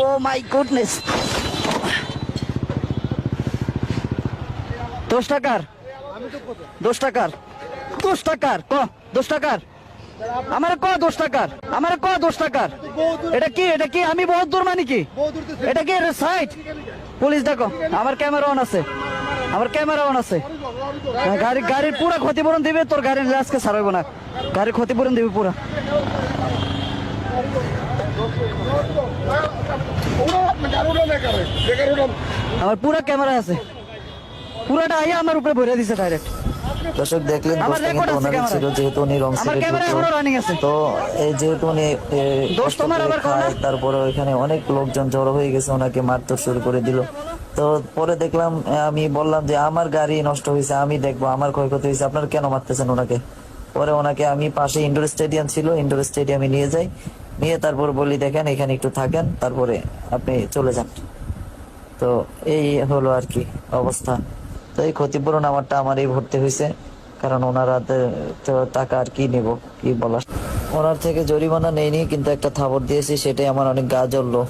O my goodness দশ টাকার? দশ টাকার। দশ টাকার ক? দশ টাকার? আমার ক দশ টাকার? আমার ক দশ টাকার? এটা কি এটা কি? আমি বহুত দূর মানে কি? এটা কি সাইড পুলিশ দেখো আমার ক্যামেরা অন আছে। আমার ক্যামেরা অন আছে। হ্যাঁ, গাড়ি গাড়ির পুরো ক্ষতিপূরণ দিবে তোর গাড়ির লাসকে সারাইবো না। গাড়ির ক্ষতিপূরণ দিবে পুরো। আমার পুরো ক্যামেরা আছে। পুরাটা আইয়া আমার উপরে ভরে দিছে ডাইরেক্ট দর্শক দেখলেন। ছিল যেহেতু উনি রং তো এই যেহেতু উনি তারপরে ওইখানে অনেক লোকজন জড়ো হয়ে গেছে ওনাকে মারধর শুরু করে দিল। তো পরে দেখলাম আমি বললাম যে আমার গাড়ি নষ্ট হয়েছে আমি দেখব আমার ক্ষয়ক্ষতি হয়েছে আপনার কেন মারতেছেন ওনাকে? পরে ওনাকে আমি পাশে ইন্ডোর স্টেডিয়াম ছিল ইন্ডোর স্টেডিয়ামে নিয়ে যাই। নিয়ে তারপর বলি, দেখেন, এখানে একটু থাকেন, তারপরে আপনি চলে যান। তো এই হলো আর কি অবস্থা। তো এই ক্ষতিপূরণ আমারটা আমারই ভর্তি হয়েছে, কারণ ওনারা হাতে তো টাকা আর কি নেব, কি বলার। ওনার থেকে জরিমানা নেইনি, কিন্তু একটা থাবর দিয়েছি, সেটাই আমার অনেক গা জ্বললো।